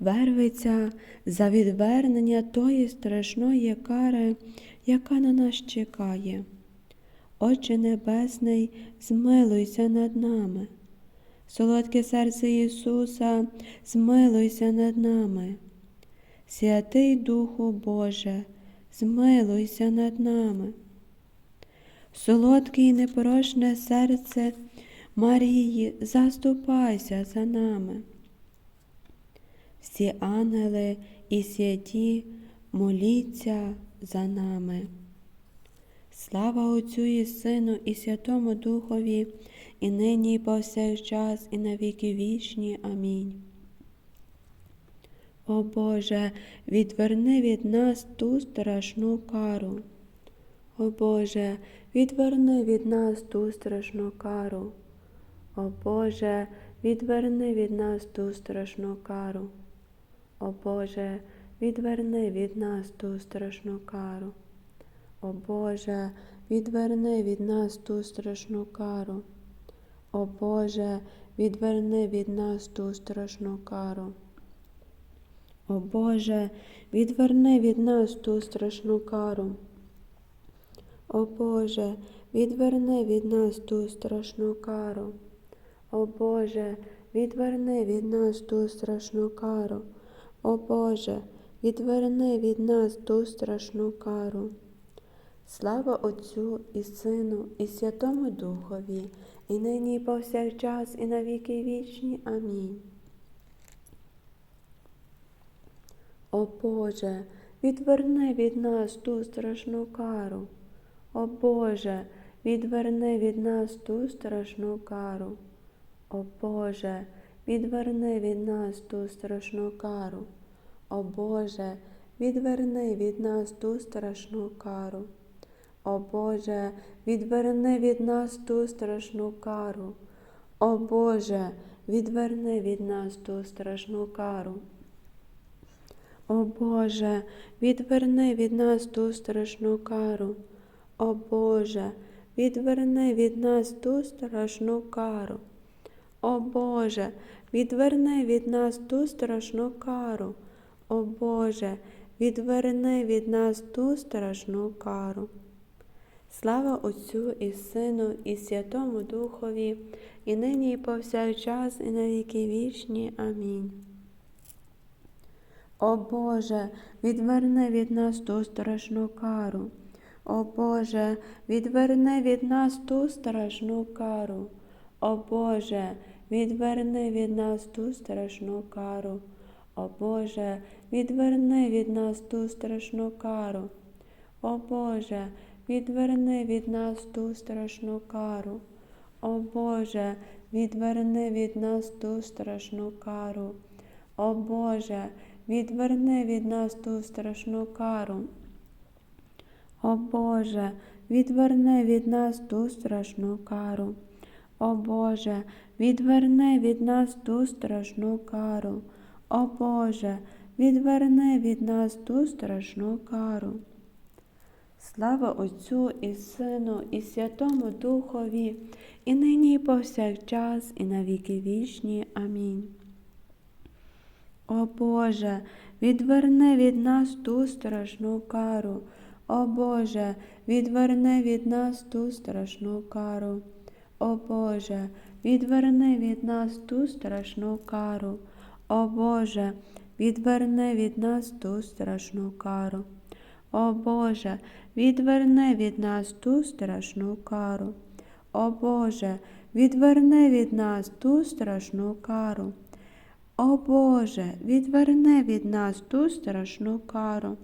вервиться за відвернення тої страшної кари, яка на нас чекає. Отче Небесний, змилуйся над нами. Солодке серце Ісуса, змилуйся над нами. Святий Духу Боже, змилуйся над нами. Солодке і непорочне серце Марії, заступайся за нами. Всі ангели і святі моліться за нами. Слава Отцю і Сину, і Святому Духові, і нині, і повсякчас, і на віки вічні. Амінь. О Боже, відверни від нас ту страшну кару. О Боже, відверни від нас ту страшну кару. О Боже, відверни від нас ту страшну кару. О Боже, відверни від нас ту страшну кару. О Боже, відверни від нас ту страшну кару. О Боже, відверни від нас ту страшну кару. О Боже, відверни від нас ту страшну кару. О Боже, відверни від нас ту страшну кару. О Боже, відверни від нас ту страшну кару. О Боже, відверни від нас ту страшну кару. Слава Отцю і Сину, і Святому Духові, і нині, і повсякчас, і на віки вічні. Амінь. О Боже, відверни від нас ту страшну кару. О Боже, відверни від нас ту страшну кару. О Боже, відверни від нас ту страшну кару. О Боже, відверни від нас ту страшну кару. О Боже, відверни від нас ту страшну кару. О Боже, відверни від нас ту страшну кару. О Боже, відверни від нас ту страшну кару. О Боже, відверни від нас ту страшну кару. О Боже, відверни від нас ту страшну кару. О Боже, відверни від нас ту страшну кару. Слава Отцю і Сину, і Святому Духові, і нині, і повсякчас, і на віки вічні. Амінь. О Боже, відверни від нас ту страшну кару. О Боже, відверни від нас ту страшну кару. О Боже, відверни від нас ту страшну кару. О Боже, відверни від нас ту страшну кару. О Боже, відверни від нас ту страшну кару. О Боже, відверни від нас ту страшну кару. О Боже, відверни від нас ту страшну кару. О Боже, відверни від нас ту страшну кару. О Боже, відверни від нас ту страшну кару. О Боже, відверни від нас ту страшну кару. Слава Отцю і Сину, і Святому Духові, і нині, і повсякчас, і на віки вічні. Амінь. О Боже, відверни від нас ту страшну кару. О Боже, відверни від нас ту страшну кару. О Боже, відверни від нас ту страшну кару. О Боже, відверни від нас ту страшну кару. О Боже, відверни від нас ту страшну кару. О Боже, відверни від нас ту страшну кару. О Боже, відверни від нас ту страшну кару.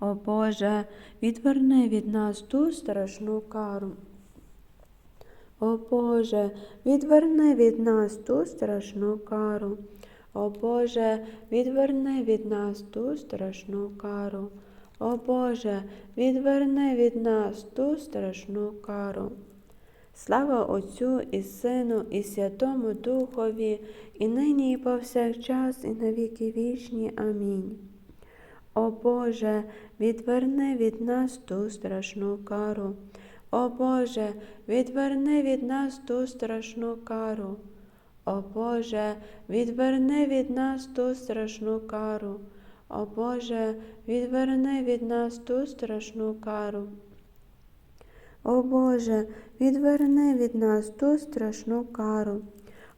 О Боже, відверни від нас ту страшну кару. О Боже, відверни від нас ту страшну кару. О Боже, відверни від нас ту страшну кару. О Боже, відверни від нас ту страшну кару. Слава Отцю і Сину, і Святому Духові, і нині, і повсякчас, і на віки вічні. Амінь. О Боже, відверни від нас ту страшну кару. О Боже, відверни від нас ту страшну кару. О Боже, відверни від нас ту страшну кару. О Боже, відверни від нас ту страшну кару. О Боже, відверни від нас ту страшну кару.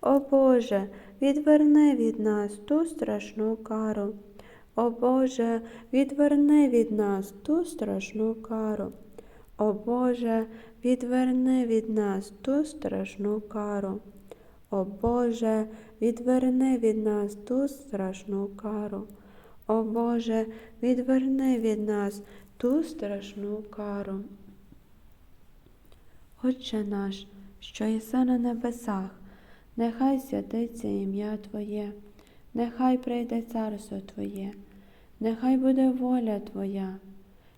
О Боже, відверни від нас ту страшну кару. О Боже, відверни від нас ту страшну кару. О Боже, відверни від нас ту страшну кару. О Боже, відверни від нас ту страшну кару. О Боже, відверни від нас ту страшну кару. Отче наш, що єси на небесах, нехай святиться ім'я Твоє, нехай прийде царство Твоє, нехай буде воля Твоя,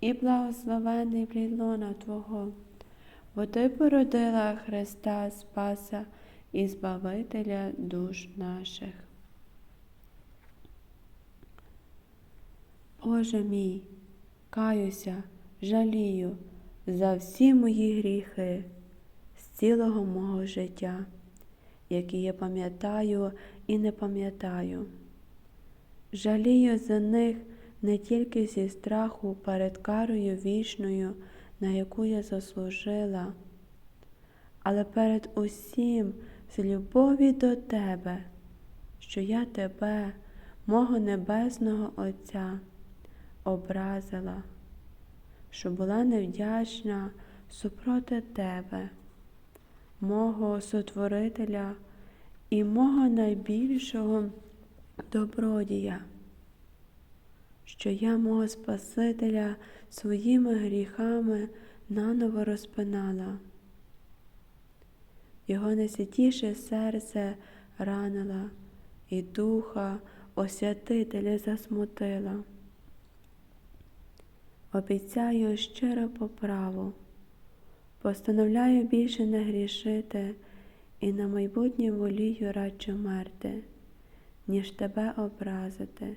і благословений плід лона Твого, бо Ти породила Христа Спаса і Збавителя душ наших. Боже мій, каюся, жалію за всі мої гріхи з цілого мого життя, які я пам'ятаю і не пам'ятаю. Жалію за них не тільки зі страху перед карою вічною, на яку я заслужила, але перед усім з любові до Тебе, що я Тебе, мого Небесного Отця, образила, що була невдячна супроти Тебе, мого Сотворителя і мого найбільшого добродія, що я мого Спасителя своїми гріхами наново розпинала. Його найсвятіше серце ранила і духа освятителя засмутила. Обіцяю щиро поправу, постановляю більше не грішити і на майбутнє волію радше мерти, ніж тебе образити.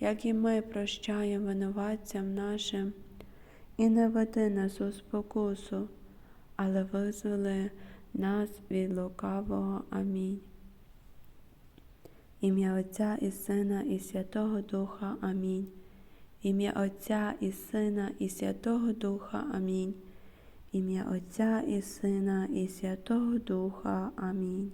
як і ми прощаємо винуватцям нашим, і не веди нас у спокусу, але визволи нас від лукавого. Амінь. Ім'я Отця і Сина, і Святого Духа. Амінь. Ім'я Отця і Сина, і Святого Духа. Амінь. Ім'я Отця і Сина, і Святого Духа. Амінь.